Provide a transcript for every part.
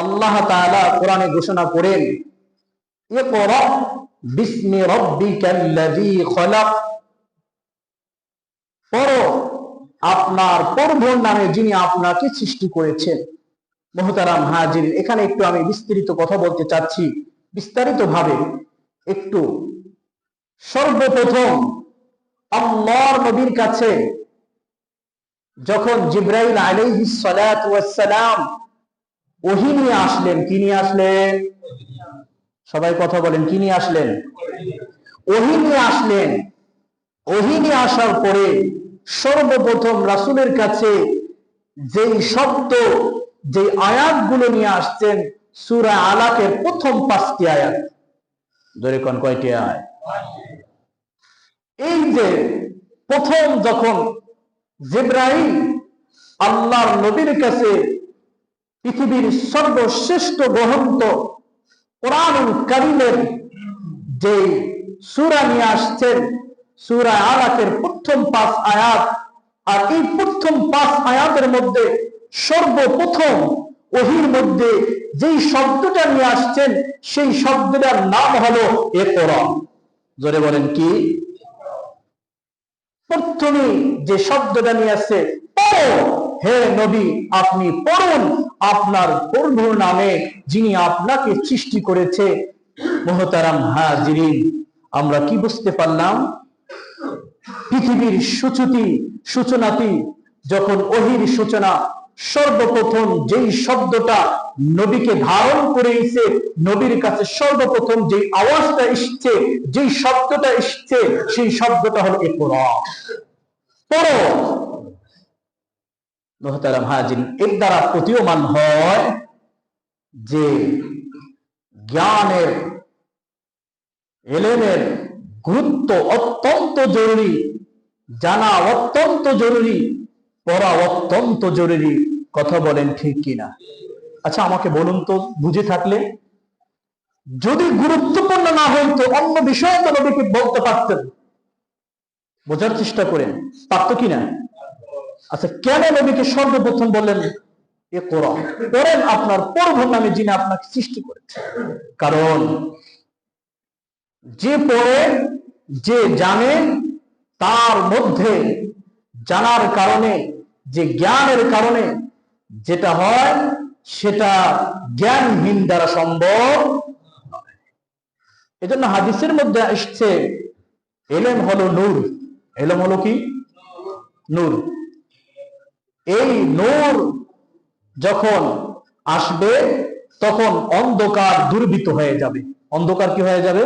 আল্লাহ কোরআনে ঘোষণা করেন আপনার প্রভুর নামে যিনি আপনাকে সৃষ্টি করেছেন। মোহতারাম হাজির, এখানে একটু আমি বিস্তারিত কথা বলতে চাচ্ছি। বিস্তারিত ভাবে একটু। সর্বপ্রথম, আল্লাহর নবীর কাছে যখন জিব্রাইল আলাইহিস সালাম ওহী নিয়ে আসলেন, কি নিয়ে আসলেন? সবাই কথা বলেন, কি নিয়ে আসলেন? ওহী নিয়ে আসলেন। ওহী নিয়ে আসার পরে সর্বপ্রথম রাসূলের কাছে যেই শব্দ যে আয়াতগুলো নিয়ে আসছেন, সূরা আলাকের প্রথম পাঁচটি আয়াত। ধরে কোন কয়টি আয়াত? এই যে প্রথম যখন জিব্রাহিম আল্লাহর নবীর কাছে পৃথিবীর সর্বশ্রেষ্ঠ গ্রন্থ কোরআনুল কারিমের যে সূরা নিয়ে আসছেন, সূরা আলাকের প্রথম পাঁচ আয়াত, আর এই প্রথম পাঁচ আয়াতের মধ্যে সর্বপ্রথম ওহির মধ্যে যেই শব্দটা নিয়ে আসছেন, সেই শব্দটার নাম হলো এ কোরআন জোরে বলেন কি? প্রথমে যে শব্দটা নিয়ে আসছে হে নবী, আপনি পড়ুন আপনার প্রভুর নামে যিনি আপনাকে সৃষ্টি করেছে। মোহতারাম হাজিরিন, আমরা কি বুঝতে পারলাম? পৃথিবীর সূচতি, সূচনাতি, যখন ওহির সূচনা, সর্বপ্রথম যেই শব্দটা নবীকে ধারণ করে এসে নবীর কাছে সর্বপ্রথম যে আওয়াজটা এসছে, যেই শব্দটা এসছে, সেই শব্দটা হলো এ পড়ো। মোহতারাম হাজিন এর দ্বারা প্রতীয়মান হয় যে জ্ঞানের, এলেমের গুরুত্ব অত্যন্ত জরুরি, জানা অত্যন্ত জরুরি, পড়া অত্যন্ত জরুরি। কথা বলেন ঠিক কিনা? আচ্ছা আমাকে বলুন তো, বুঝে থাকলে। যদি গুরুত্বপূর্ণ না হইতো অন্য বিষয়ে তো নবীকে বলতে পারতেন। বোঝার চেষ্টা করেন। পারতো কিনা? আচ্ছা কেন নবীকে সর্বপ্রথম বললেন এ কোরআন? করেন আপনার পরভর নামে যিনি আপনাকে সৃষ্টি করেছে কারণ যে পড়ে, যে জানে, তার মধ্যে জানার কারণে, যে জ্ঞানের কারণে যেটা হয়, সেটা জ্ঞানহীন দ্বারা সম্ভব এজন্য হাদিসের মধ্যে এসছে এলেম হলো নূর। এলেম হলো কি? নূর। এই নূর যখন আসবে, তখন অন্ধকার দুর্বৃত হয়ে যাবে। অন্ধকার কি হয়ে যাবে?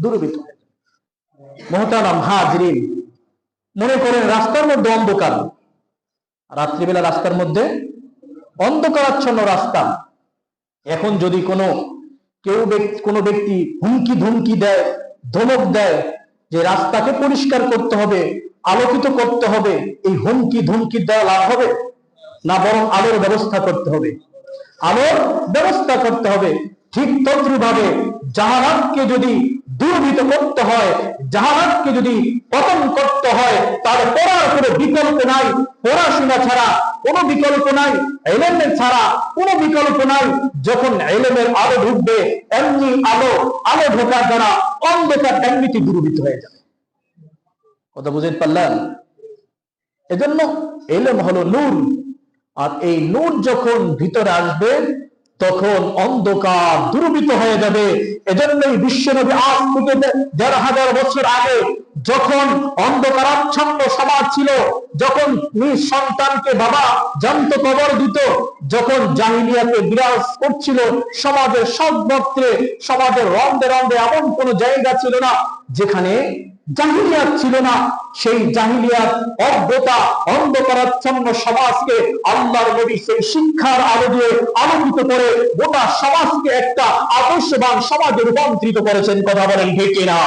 দুর্বৃত হয়ে যাবে। মহতারাম হাজরিন, মনে করেন রাস্তার মধ্যে অন্ধকার। রাত্রিবেলা রাস্তার মধ্যে অন্ধকারাচ্ছন্ন রাস্তা। এখন যদি কোনো, কেউ কোনো ব্যক্তি হুমকি ধুমকি দেয়, ধমক দেয় যে রাস্তাকে পরিষ্কার করতে হবে আলোকিত করতে হবে, এই হুমকি ধুমকি দেওয়া লাভ হবে? না বরং আলোর ব্যবস্থা করতে হবে। আলোর ব্যবস্থা করতে হবে। ঠিক তদ্রুভাবে জাহানাতকে যদি দুর্বৃত করতে হয়, জাহানাতকে যদি পতন করতে হয় তাহলে পড়ার কোনো বিকল্প নাই। পড়াশোনা ছাড়া কোনো বিকল্প নাই এলেমের ছাড়া কোনো বিকল্প নাই। যখন এলেমের আলো ঢুকবে, এমনি আলো আলো ঢোকার দ্বারা অন্ধকার এমনিতে দূরীভূত হয়ে যাবে। কথা বুঝতে পারলেন? এজন্য এলেম হলো নূর। আর এই নূর যখন ভিতরে আসবে, তখন অন্ধকার দুর্বৃত হয়ে যাবে। এজন্যই বিশ্বনবী আজ থেকে দেড় হাজার বছর আগে যখন অন্ধকারাচ্ছন্ন সমাজ ছিল, যখন নিজ সন্তানকে বাবা জান্ত কবর দিত, যখন জাহিলিয়াতে বিরাজ করছিল, সমাজের সব বক্ত্রে সমাজের রন্ধে রন্ধে এমন কোন জায়গা ছিল না যেখানে জাহিলিয়াত ছিল না। সেই জাহিলিয়াত অজ্ঞতা, অন্ধকারাচ্ছন্ন সমাজকে আল্লাহর নবী সেই শিক্ষার আলো দিয়ে আলোকিত করে গোটা সমাজকে একটা আদর্শবান সমাজে রূপান্তরিত করেছেন। কথা বলেন ঠিক কিনা?